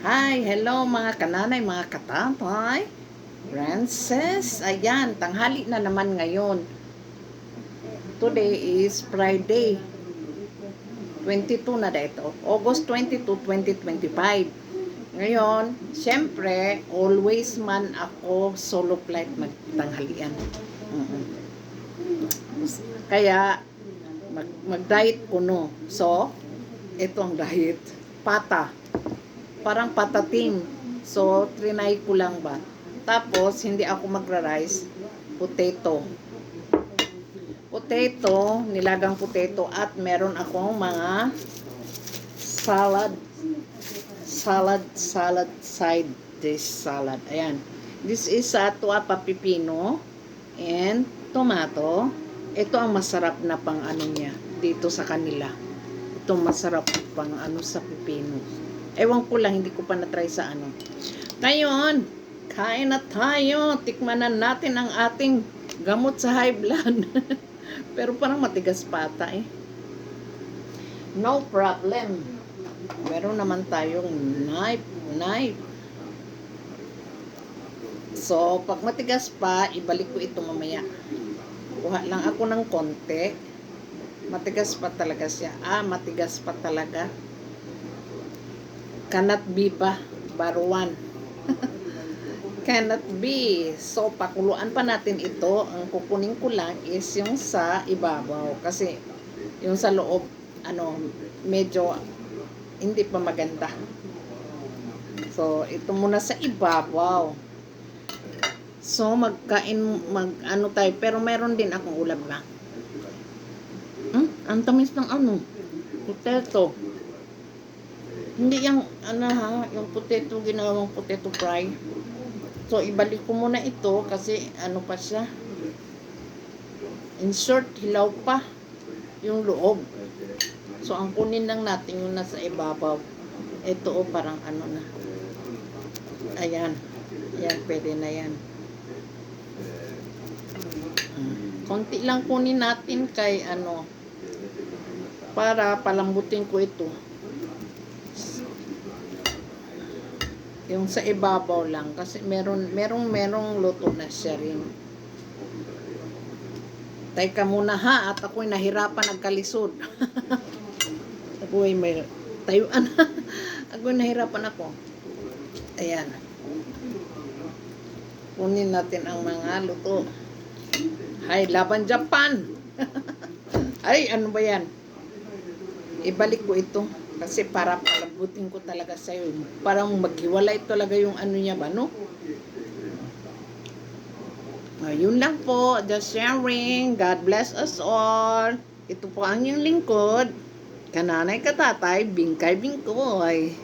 Hi, hello mga kananay, mga katatay. Princess, ayan, tanghali na naman ngayon. Today is Friday. 22 na dito. August 22, 2025. Ngayon, syempre, always man ako solo flight magtanghalian. Kaya, mag, mag-diet ko no. So, ito ang diet. Pata. Parang patatim. So, trinay ko lang ba. Tapos, hindi ako magra-rice. Potato. Potato, nilagang potato at meron akong mga salad salad salad side dish salad. Ayan. This is sa uh, pipino and tomato. Ito ang masarap na pang ano niya dito sa kanila. Ito masarap pang ano sa pipino. Ewan ko lang, hindi ko pa na-try sa ano. Ngayon, kain na tayo. Tikmanan natin ang ating gamot sa high blood. Pero parang matigas pata eh. No problem. Meron naman tayong knife, knife. So, pag matigas pa, ibalik ko ito mamaya. Kuha lang ako ng konti. Matigas pa talaga siya. Ah, matigas pa talaga. Cannot be pa. Baruan. Cannot be. So, pakuluan pa natin ito. Ang kukunin ko lang is yung sa ibabaw. Kasi, yung sa loob, ano, medyo hindi pa maganda. So, ito muna sa ibabaw. So, magkain, mag, ano tayo, pero meron din akong ulam na. Hmm? Ang tamis ng ano? Potato. Hindi yung, ano ha, yung potato, ginawang potato fry. So, ibalik ko muna ito kasi ano pa siya. In short, hilaw pa yung loob. So, ang kunin lang natin yung nasa ibabaw. Ito o parang ano na. Ayan. Ayan, pwede na yan. Konti lang kunin natin kay ano para palambutin ko ito. Yung sa ibabaw lang kasi meron merong merong luto na siya rin. Teka muna ha at ako'y nahirapan nagkalisod. ako'y may tayuan. ako'y nahirapan ako. Ayan. Kunin natin ang mga luto. Hay, laban Japan. Ay, ano ba yan? Ibalik ko ito. Kasi para palabutin ko talaga sa'yo. Parang maghiwalay talaga yung ano niya ba, no? Ayun lang po. Just sharing. God bless us all. Ito po ang yung lingkod. Kananay katatay, bingkay bingkoy.